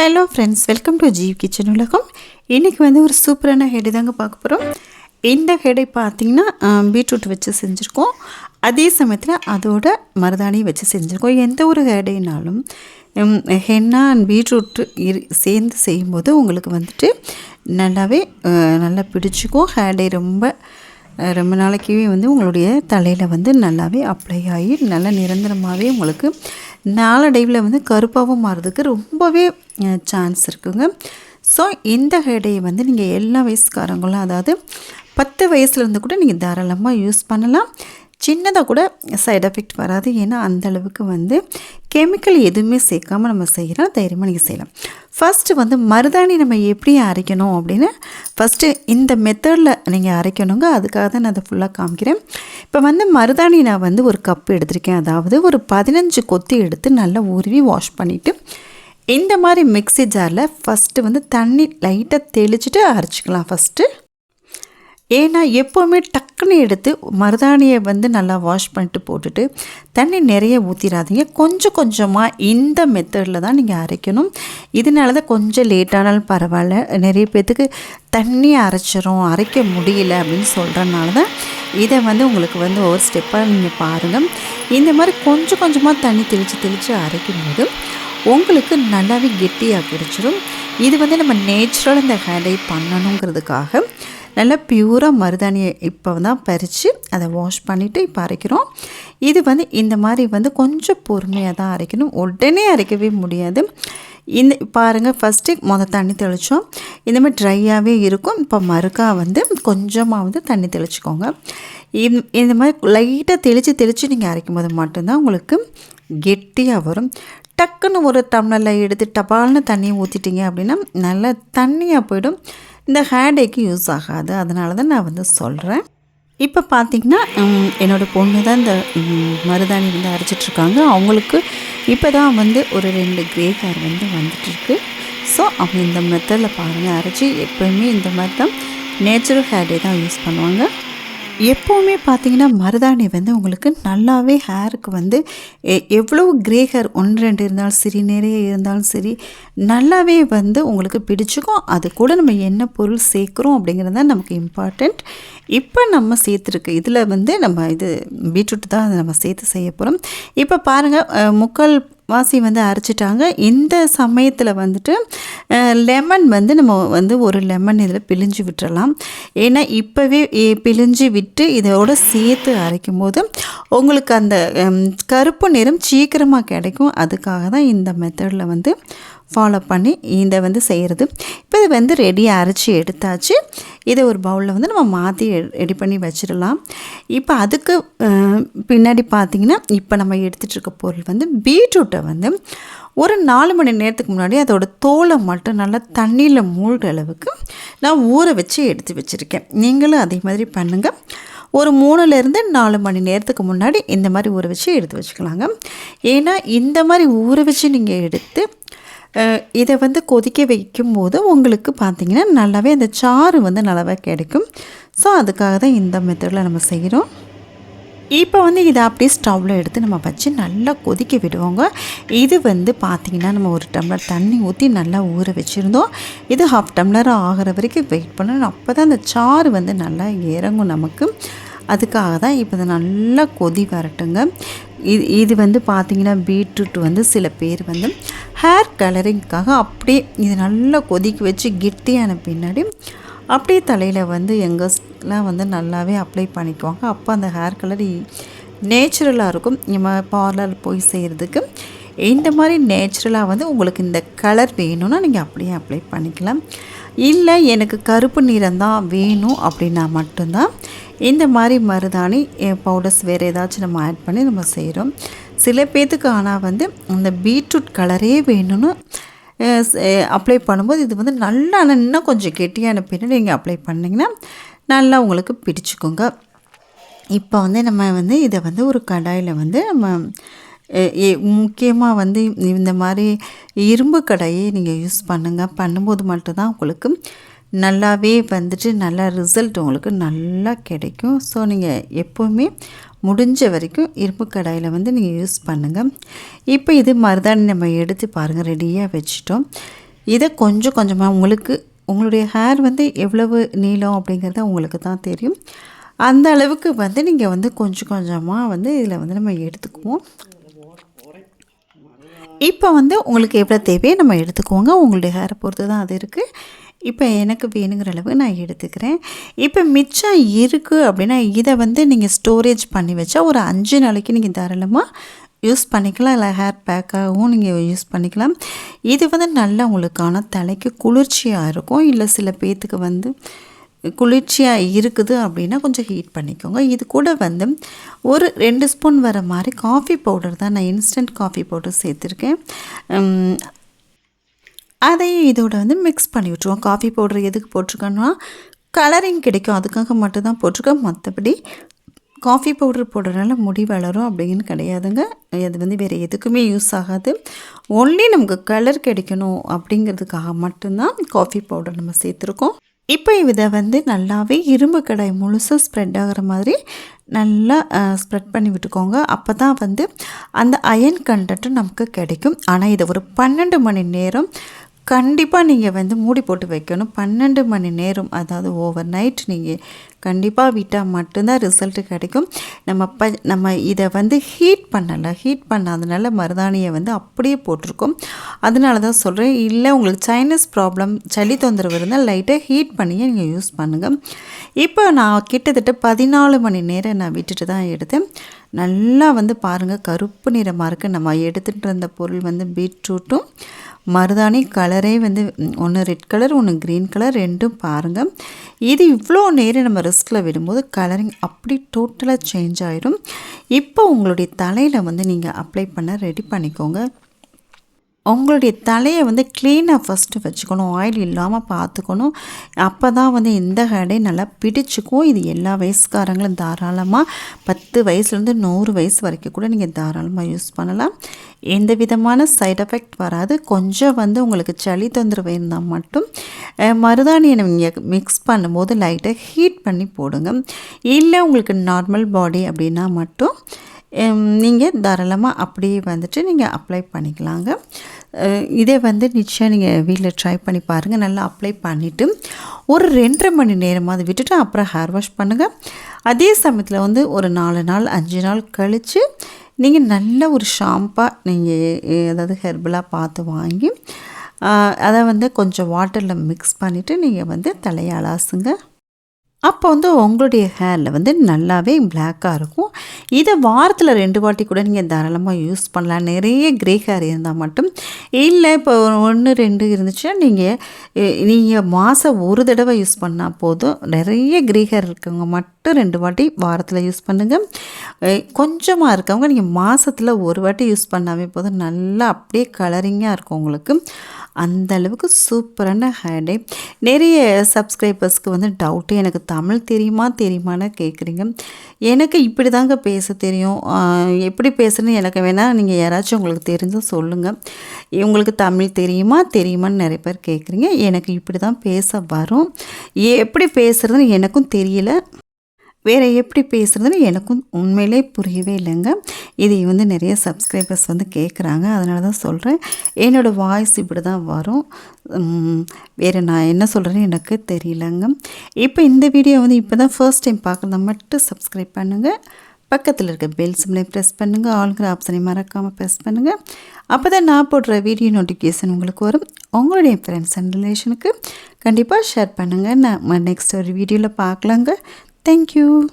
Hello friends welcome to Jeev kitchen உலகம். இன்றைக்கி வந்து ஒரு சூப்பரான ஹெடை தாங்க பார்க்க போகிறோம் இந்த ஹெடை பார்த்திங்கன்னா பீட்ரூட் வச்சு செஞ்சுருக்கோம். அதே சமயத்தில் அதோட மருதாணி வச்சு செஞ்சுருக்கோம். எந்த ஒரு ஹெடைனாலும் ஹென்னா அண்ட் பீட்ரூட் இரு சேர்ந்து செய்யும்போது உங்களுக்கு வந்துட்டு நல்லாவே நல்லா பிடிச்சிக்கும். ஹேடை ரொம்ப ரொம்ப நாளைக்கு வந்து உங்களுடைய தலையில் வந்து நல்லாவே அப்ளை ஆகி நல்லா நிரந்தரமாகவே உங்களுக்கு நாளடைவில் வந்து கருப்பாகவும் மாறுறதுக்கு ரொம்பவே சான்ஸ் இருக்குங்க. ஸோ இந்த ஹெடையை வந்து நீங்கள் எல்லா வயசுக்காரங்களும் அதாவது பத்து வயசுலேருந்து கூட நீங்கள் தாராளமாக யூஸ் பண்ணலாம். சின்னதாக கூட சைட் எஃபெக்ட் வராது. ஏன்னா அந்த அளவுக்கு வந்து கெமிக்கல் எதுவுமே சேர்க்காம நம்ம செய்கிறோம் தைரியமாக நீங்கள் செய்யலாம். ஃபஸ்ட்டு வந்து மருதாணி நம்ம எப்படி அரைக்கணும் அப்படின்னு ஃபஸ்ட்டு இந்த மெத்தடில் நீங்கள் அரைக்கணுங்க. அதுக்காக தான் நான் அதை ஃபுல்லாக காமிக்கிறேன். இப்போ வந்து மருதாணி நான் வந்து ஒரு கப்பு எடுத்திருக்கேன். அதாவது ஒரு பதினஞ்சு கொத்தி எடுத்து நல்லா உருவி வாஷ் பண்ணிவிட்டு இந்த மாதிரி மிக்ஸி ஜாரில் ஃபஸ்ட்டு வந்து தண்ணி லைட்டாக தெளிச்சுட்டு அரைச்சிக்கலாம் ஃபஸ்ட்டு ஏன்னா எப்போவுமே டக்குன்னு எடுத்து மருதாணியை வந்து நல்லா வாஷ் பண்ணிட்டு போட்டுட்டு தண்ணி நிறைய ஊற்றிடாதீங்க கொஞ்சம் கொஞ்சமாக இந்த மெத்தடில் தான் நீங்கள் அரைக்கணும். இதனால தான் கொஞ்சம் லேட்டானாலும் பரவாயில்ல. நிறைய பேர்த்துக்கு தண்ணி அரைச்சிரும் அரைக்க முடியல அப்படின்னு சொல்கிறனால தான் இதை வந்து உங்களுக்கு வந்து ஒவ்வொரு ஸ்டெப்பாக நீங்கள் பாருங்கள் இந்த மாதிரி கொஞ்சம் கொஞ்சமாக தண்ணி தெளித்து தெளித்து அரைக்கும்போது உங்களுக்கு நல்லாவே கெட்டியாக பிடிச்சிடும் இது வந்து நம்ம நேச்சுரல் இந்த ஹேண்டை பண்ணணுங்கிறதுக்காக நல்லா பியூராக மருதாணியை இப்போ தான் பறித்து அதை வாஷ் பண்ணிவிட்டு இப்போ அரைக்கிறோம். இது வந்து இந்த மாதிரி வந்து கொஞ்சம் பொறுமையாக தான் அரைக்கணும். உடனே அரைக்கவே முடியாது. இந்த பாருங்கள் ஃபஸ்ட்டு மொதல் தண்ணி தெளித்தோம் இந்த மாதிரி ட்ரையாகவே இருக்கும். இப்போ மறுக்கா வந்து கொஞ்சமாக வந்து தண்ணி தெளிச்சுக்கோங்க. இந் இந்த மாதிரி லைட்டாக தெளித்து தெளித்து நீங்கள் அரைக்கும் போது மட்டும்தான் உங்களுக்கு கெட்டியாக வரும். டக்குன்னு ஒரு டம்ளரில் எடுத்து டபால்னு தண்ணியை ஊற்றிட்டீங்க அப்படின்னா நல்லா தண்ணியாக போயிடும். இந்த ஹேடேக்கு யூஸ் ஆகாது. அதனால தான் நான் வந்து சொல்கிறேன் இப்போ பார்த்தீங்கன்னா என்னோடய பொண்ணு தான் இந்த மருதாணி வந்து அரைச்சிட்ருக்காங்க அவங்களுக்கு இப்போ தான் வந்து ஒரு ரெண்டு கிரே ஹேர் வந்து வந்துட்டுருக்கு ஸோ அவங்க இந்த மெத்தடில் பாருங்கள் அரைச்சி எப்போயுமே இந்த மாதிரி தான் நேச்சுரல் ஹேர்டே தான் யூஸ் பண்ணுவாங்க. எப்போவுமே பார்த்தீங்கன்னா மருதாணி வந்து உங்களுக்கு நல்லாவே ஹேருக்கு வந்து எ- எவ்வளோ கிரே ஹேர் ஒன்று ரெண்டு இருந்தாலும் சரி நிறைய இருந்தாலும் சரி நல்லாவே வந்து உங்களுக்கு பிடிச்சிக்கும். அது கூட நம்ம என்ன பொருள் சேர்க்குறோம் அப்படிங்கிறது தான் நமக்கு இம்பார்ட்டண்ட் இப்போ நம்ம சேர்த்துருக்கு. இதில் வந்து நம்ம இது பீட்ரூட் தான் அதை நம்ம சேர்த்து செய்ய போகிறோம் இப்போ பாருங்கள் முக்கால் வாசி வந்து அரைச்சிட்டாங்க. இந்த சமயத்தில் வந்துட்டு லெமன் வந்து நம்ம வந்து ஒரு லெமன் இதில் பிழிஞ்சு விட்டுறலாம். ஏன்னா இப்போவே பிழிஞ்சு விட்டு இதோட சேர்த்து அரைக்கும் போது உங்களுக்கு அந்த கருப்பு நிறம் சீக்கிரமாக கிடைக்கும். அதுக்காக தான் இந்த மெத்தடில் வந்து ஃபாலோ பண்ணி இதை வந்து செய்கிறது இப்போ இது வந்து ரெடியாக அரைச்சி எடுத்தாச்சு. இதை ஒரு பவுலில் வந்து நம்ம மாற்றி ரெடி பண்ணி வச்சிடலாம். இப்போ அதுக்கு பின்னாடி பார்த்தீங்கன்னா இப்போ நம்ம எடுத்துகிட்டு இருக்க பொருள் வந்து பீட்ரூட்டை வந்து ஒரு நாலு மணி நேரத்துக்கு முன்னாடி அதோட தோலை மட்டும் நல்லா தண்ணியில் மூழ்கிற அளவுக்கு நான் ஊற வச்சு எடுத்து வச்சுருக்கேன். நீங்களும் அதே மாதிரி பண்ணுங்கள் ஒரு மூணுலேருந்து நாலு மணி நேரத்துக்கு முன்னாடி இந்த மாதிரி ஊற வச்சு எடுத்து வச்சுக்கலாங்க. ஏன்னா இந்த மாதிரி ஊற வச்சு நீங்கள் எடுத்து இதை வந்து கொதிக்க வைக்கும் போது உங்களுக்கு பார்த்திங்கன்னா நல்லாவே அந்த சாறு வந்து நல்லாவே கிடைக்கும். ஸோ அதுக்காக தான் இந்த மெத்தடில் நம்ம செய்கிறோம் இப்போ வந்து இதை அப்படியே ஸ்டவ்வில் எடுத்து நம்ம வச்சு நல்லா கொதிக்க விடுவோங்க. இது வந்து பார்த்திங்கன்னா நம்ம ஒரு டம்ளர் தண்ணி ஊற்றி நல்லா ஊற வச்சுருந்தோம். இது ஹாஃப் டம்ளர் ஆகிற வரைக்கும் வெயிட் பண்ணணும். அப்போ தான் அந்த சாறு வந்து நல்லா இறங்கும் நமக்கு. அதுக்காக தான் இப்போ இதை நல்லா கொதி வரட்டுங்க. இது இது வந்து பார்த்திங்கன்னா பீட்ரூட் வந்து சில பேர் வந்து ஹேர் கலரிங்க்காக அப்படியே இது நல்லா கொதிக்க வச்சு கெட்டியான பின்னாடி அப்படியே தலையில் வந்து எங்கெல்லாம் வந்து நல்லாவே அப்ளை பண்ணிக்குவாங்க. அப்போ அந்த ஹேர் கலர் நேச்சுரலாக இருக்கும். நம்ம பார்லர் போய் செய்கிறதுக்கு இந்த மாதிரி நேச்சுரலாக வந்து உங்களுக்கு இந்த கலர் வேணும்னா நீங்கள் அப்படியே அப்ளை பண்ணிக்கலாம். இல்லை எனக்கு கருப்பு நிறம் தான் வேணும் அப்படின்னா மட்டும்தான். இந்த மாதிரி மருதாணி பவுடர்ஸ் வேறு ஏதாச்சும் நம்ம ஆட் பண்ணி நம்ம செய்கிறோம் சில பேர்த்துக்கு ஆனால் வந்து அந்த பீட்ரூட் கலரே வேணும்னு அப்ளை பண்ணும்போது இது வந்து நல்லா இன்னும் கொஞ்சம் கெட்டியான பின்னாடி நீங்கள் அப்ளை பண்ணிங்கன்னா நல்லா உங்களுக்கு பிடிச்சிக்கோங்க. இப்போ வந்து நம்ம வந்து இதை வந்து ஒரு கடாயில் வந்து நம்ம முக்கியமாக வந்து இந்த மாதிரி இரும்பு கடாயை நீங்கள் யூஸ் பண்ணுங்கள் பண்ணும்போது மட்டும்தான் உங்களுக்கு நல்லாவே வந்துட்டு நல்ல ரிசல்ட் உங்களுக்கு நல்லா கிடைக்கும். ஸோ நீங்கள் எப்போவுமே முடிஞ்ச வரைக்கும் இரும்பு கடாயில் வந்து நீங்கள் யூஸ் பண்ணுங்கள் இப்போ இது மருதாணி நம்ம எடுத்து பாருங்கள் ரெடியாக வச்சிட்டோம். இதை கொஞ்சம் கொஞ்சமாக உங்களுக்கு உங்களுடைய ஹேர் வந்து எவ்வளவு நீளம் அப்படிங்கிறத உங்களுக்கு தான் தெரியும். அந்த அளவுக்கு வந்து நீங்கள் வந்து கொஞ்சம் கொஞ்சமாக வந்து இதில் வந்து நம்ம எடுத்துக்குவோம். இப்போ வந்து உங்களுக்கு எவ்வளோ தேவையோ நம்ம எடுத்துக்கோங்க. உங்களுடைய ஹேரை பொறுத்து தான் அது இருக்குது இப்போ எனக்கு வேணுங்கிற அளவு நான் எடுத்துக்கிறேன். இப்போ மிச்சம் இருக்குது அப்படின்னா இதை வந்து நீங்கள் ஸ்டோரேஜ் பண்ணி வச்சா ஒரு அஞ்சு நாளைக்கு நீங்கள் தாராளமாக யூஸ் பண்ணிக்கலாம். இல்லை ஹேர் பேக்காகவும் நீங்கள் யூஸ் பண்ணிக்கலாம். இது வந்து நல்லா உங்களுக்கான தலைக்கு குளிர்ச்சியாக இருக்கும். இல்லை சில பேர்த்துக்கு வந்து குளிர்ச்சியாக இருக்குது அப்படின்னா கொஞ்சம் ஹீட் பண்ணிக்கோங்க. இது கூட வந்து ஒரு ரெண்டு ஸ்பூன் வர மாதிரி காஃபி பவுடர் தான் நான் இன்ஸ்டன்ட் காஃபி பவுடர் சேர்த்துருக்கேன். அதையும் இதோட வந்து மிக்ஸ் பண்ணி விட்ருவோம் காஃபி பவுடர் எதுக்கு போட்டிருக்கோன்னா கலரிங் கிடைக்கும். அதுக்காக மட்டும்தான் போட்டிருக்கோம் மற்றபடி காஃபி பவுடர் போடுறதுனால முடி வளரும் அப்படின்னு கிடையாதுங்க. அது வந்து வேறு எதுக்குமே யூஸ் ஆகாது. ஒன்லி நமக்கு கலர் கிடைக்கணும் அப்படிங்கிறதுக்காக மட்டும்தான் காஃபி பவுடர் நம்ம சேர்த்துருக்கோம். இப்போ இதை வந்து நல்லாவே இரும்பு கடாய் முழுசாக ஸ்ப்ரெட் ஆகிற மாதிரி நல்லா ஸ்ப்ரெட் பண்ணி விட்டுக்கோங்க. அப்போ தான் வந்து அந்த அயன் கண்டட்டும் நமக்கு கிடைக்கும். ஆனால் இதை ஒரு பன்னெண்டு மணி நேரம் கண்டிப்பாக நீங்கள் வந்து மூடி போட்டு வைக்கணும். பன்னெண்டு மணி நேரம் அதாவது ஓவர் நைட் நீங்கள் கண்டிப்பாக விட்டால் மட்டும்தான் ரிசல்ட்டு கிடைக்கும். நம்ம ப நம்ம இதை வந்து ஹீட் பண்ணலை ஹீட் பண்ணாதனால மருதாணியை வந்து அப்படியே போட்டிருக்கோம். அதனால தான் சொல்கிறேன் இல்லை உங்களுக்கு சைனஸ் ப்ராப்ளம் சளி தொந்தரவு இருந்தால் லைட்டாக ஹீட் பண்ணியே நீங்கள் யூஸ் பண்ணுங்கள் இப்போ நான் கிட்டத்தட்ட பதினாலு மணி நேரம் நான் விட்டுட்டு தான் எடுத்தேன். நல்லா வந்து பாருங்கள் கருப்பு நிறமாக இருக்குது நம்ம எடுத்துகிட்டு இருந்த பொருள் வந்து பீட்ரூட்டும் மருதாணி கலரே வந்து ஒன்று ரெட் கலர் ஒன்று க்ரீன் கலர் ரெண்டும் பாருங்கள் இது இவ்வளோ நேரம் நம்ம ரெஸ்ட்டில் விடும்போது கலரிங் அப்படி டோட்டலாக சேஞ்ச் ஆகிடும் இப்போ உங்களுடைய தலையில் வந்து நீங்கள் அப்ளை பண்ண ரெடி பண்ணிக்கோங்க. உங்களுடைய தலையை வந்து க்ளீனாக ஃபஸ்ட்டு வச்சுக்கணும். ஆயில் இல்லாமல் பார்த்துக்கணும். அப்போ தான் வந்து இந்த ஹேடே நல்லா பிடிச்சிக்கும். இது எல்லா வயசுக்காரங்களும் தாராளமாக பத்து வயசுலேருந்து நூறு வயசு வரைக்கும் கூட நீங்கள் தாராளமாக யூஸ் பண்ணலாம். எந்த விதமான சைட் எஃபெக்ட் வராது. கொஞ்சம் வந்து உங்களுக்கு சளி தொந்தரவு இருந்தால் மட்டும் மருதாணியை நீங்கள் மிக்ஸ் பண்ணும்போது லைட்டாக ஹீட் பண்ணி போடுங்க. இல்லை உங்களுக்கு நார்மல் பாடி அப்படின்னா மட்டும் நீங்கள் தாராளமாக அப்படியே வந்துட்டு நீங்கள் அப்ளை பண்ணிக்கலாங்க. இதே வந்து நிச்சயம் நீங்கள் வீட்டில் ட்ரை பண்ணி பாருங்கள் நல்லா அப்ளை பண்ணிவிட்டு ஒரு ரெண்டரை மணி நேரமாவது விட்டுட்டு அப்புறம் ஹேர் வாஷ் பண்ணுங்கள் அதே சமயத்தில் வந்து ஒரு நாலு நாள் அஞ்சு நாள் கழித்து நீங்கள் நல்ல ஒரு ஷாம்பாக நீங்கள் அதாவது ஹெர்பலாக பார்த்து வாங்கி அதை வந்து கொஞ்சம் வாட்டரில் மிக்ஸ் பண்ணிவிட்டு நீங்கள் வந்து தலையை அலாசுங்க. அப்போ வந்து உங்களுடைய ஹேரில் வந்து நல்லாவே பிளாக்காக இருக்கும். இதை வாரத்தில் ரெண்டு வாட்டி கூட நீங்கள் தாராளமாக யூஸ் பண்ணலாம். நிறைய கிரே ஹேர் இருந்தால் மட்டும். இல்லை இப்போ ஒன்று ரெண்டு இருந்துச்சுன்னா நீங்கள் நீங்கள் மாதம் ஒரு தடவை யூஸ் பண்ணால் போதும். நிறைய கிரே ஹேர் இருக்கவங்க மட்டும் ரெண்டு வாட்டி வாரத்தில் யூஸ் பண்ணுங்கள் கொஞ்சமாக இருக்கவங்க நீங்கள் மாதத்தில் ஒரு வாட்டி யூஸ் பண்ணாவே போதும். நல்லா அப்படியே கலரிங்காக இருக்கும் உங்களுக்கு. அந்த அளவுக்கு சூப்பரான ஹேடே நிறைய சப்ஸ்கிரைபர்ஸ்க்கு வந்து டவுட்டு எனக்கு தமிழ் தெரியுமா தெரியுமான்னு கேட்குறீங்க எனக்கு இப்படி தாங்க பேச தெரியும். எப்படி பேசுகிறேன்னு எனக்கு வேணால் நீங்கள் யாராச்சும் உங்களுக்கு தெரிஞ்சால் சொல்லுங்கள் உங்களுக்கு தமிழ் தெரியுமா தெரியுமான்னு நிறைய பேர் கேட்குறீங்க எனக்கு இப்படி தான் பேச வரும். எப்படி பேசுகிறதுன்னு எனக்கும் தெரியல. வேறு எப்படி பேசுகிறதுன்னு எனக்கும் உண்மையிலே புரியவே இல்லைங்க. இது வந்து நிறைய சப்ஸ்கிரைபர்ஸ் வந்து கேட்குறாங்க அதனால தான் சொல்கிறேன் என்னோடய வாய்ஸ் இப்படி தான் வரும் வேறு நான் என்ன சொல்கிறேன்னு எனக்கு தெரியலங்க. இப்போ இந்த வீடியோ வந்து இப்போ தான் ஃபர்ஸ்ட் டைம் பார்க்குறத மட்டும் சப்ஸ்கிரைப் பண்ணுங்கள் பக்கத்தில் இருக்க பெல் சிம்லை ப்ரெஸ் பண்ணுங்கள் ஆளுங்கிற ஆப்ஷனை மறக்காமல் ப்ரெஸ் பண்ணுங்கள் அப்போ தான் நான் போடுற வீடியோ நோட்டிஃபிகேஷன் உங்களுக்கு வரும். உங்களுடைய ஃப்ரெண்ட்ஸ் அண்ட் ரிலேஷனுக்கு கண்டிப்பாக ஷேர் பண்ணுங்கள் நான் நெக்ஸ்ட் ஒரு வீடியோவில் பார்க்கலாங்க Thank you.